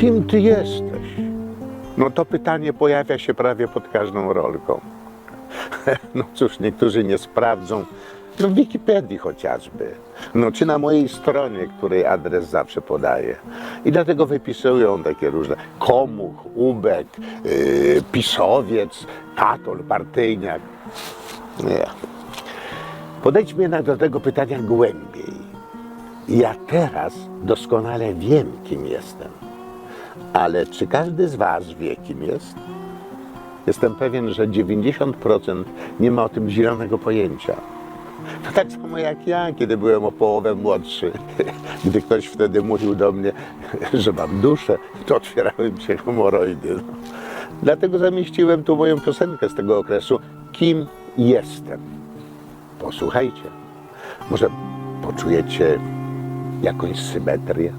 kim ty jesteś? No to pytanie pojawia się prawie pod każdą rolką. No cóż, niektórzy nie sprawdzą. No w Wikipedii chociażby. No czy na mojej stronie, której adres zawsze podaję. I dlatego wypisują takie różne komuch, ubek, yy, pisowiec, katol, partyjniak. Nie. Podejdźmy jednak do tego pytania głębiej. Ja teraz doskonale wiem, kim jestem. Ale czy każdy z Was wie, kim jest? Jestem pewien, że 90% nie ma o tym zielonego pojęcia. To tak samo jak ja, kiedy byłem o połowę młodszy. Gdy ktoś wtedy mówił do mnie, że mam duszę, to otwierały mi się hemoroidy. No. Dlatego zamieściłem tu moją piosenkę z tego okresu Kim jestem? Posłuchajcie. Może poczujecie jakąś symetrię?